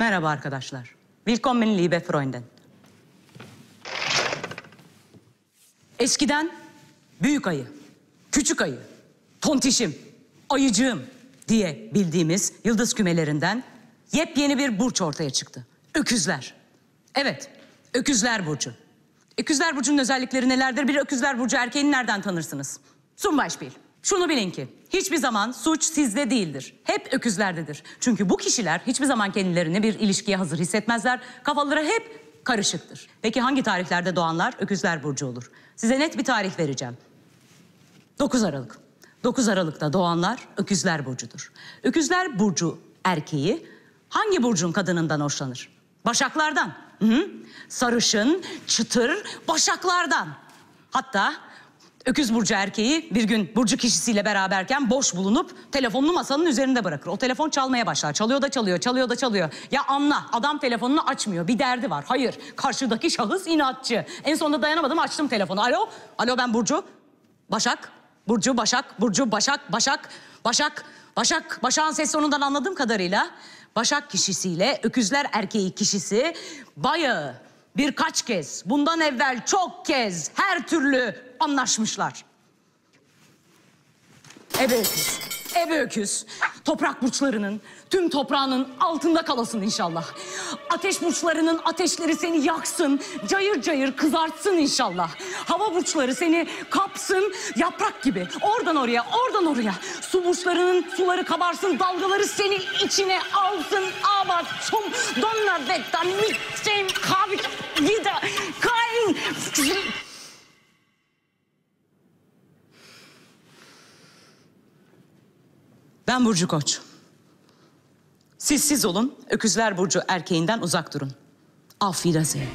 Merhaba arkadaşlar. Willkommen liebe Freundin. Eskiden büyük ayı, küçük ayı, tontişim, ayıcığım diye bildiğimiz yıldız kümelerinden yepyeni bir burç ortaya çıktı. Öküzler. Evet, öküzler burcu. Öküzler burcunun özellikleri nelerdir? Bir öküzler burcu erkeğini nereden tanırsınız? Zum Beispiel. Şunu bilin ki hiçbir zaman suç sizde değildir. Hep öküzlerdedir. Çünkü bu kişiler hiçbir zaman kendilerini bir ilişkiye hazır hissetmezler. Kafaları hep karışıktır. Peki hangi tarihlerde doğanlar öküzler burcu olur? Size net bir tarih vereceğim. 9 Aralık. 9 Aralık'ta doğanlar öküzler burcudur. Öküzler burcu erkeği hangi burcun kadınından hoşlanır? Başaklardan. Hı hı. Sarışın, çıtır başaklardan. Hatta öküz burcu erkeği bir gün burcu kişisiyle beraberken boş bulunup telefonunu masanın üzerinde bırakır. O telefon çalmaya başlar. Çalıyor da çalıyor, çalıyor da çalıyor. Ya anla adam telefonunu açmıyor. Bir derdi var. Hayır. Karşıdaki şahıs inatçı. En sonunda dayanamadım açtım telefonu. Alo? Alo ben Burcu. Başak. Burcu, Başak, Burcu, Başak, Başak, Başak, Başak. Başak'ın ses sonundan anladığım kadarıyla Başak kişisiyle öküzler erkeği kişisi bayağı birkaç kez, bundan evvel çok kez her türlü anlaşmışlar. Ebe öküz, ebe öküz. Toprak burçlarının, tüm toprağının altında kalasın inşallah. Ateş burçlarının ateşleri seni yaksın, cayır cayır kızartsın inşallah. Hava burçları seni kapsın yaprak gibi. Oradan oraya, oradan oraya. Su burçlarının suları kabarsın, dalgaları seni içine alsın. Aber zum Donnerwetter mit dem habe Ben Burcu Koç. Siz siz olun, öküzler Burcu erkeğinden uzak durun. Auf Wiedersehen.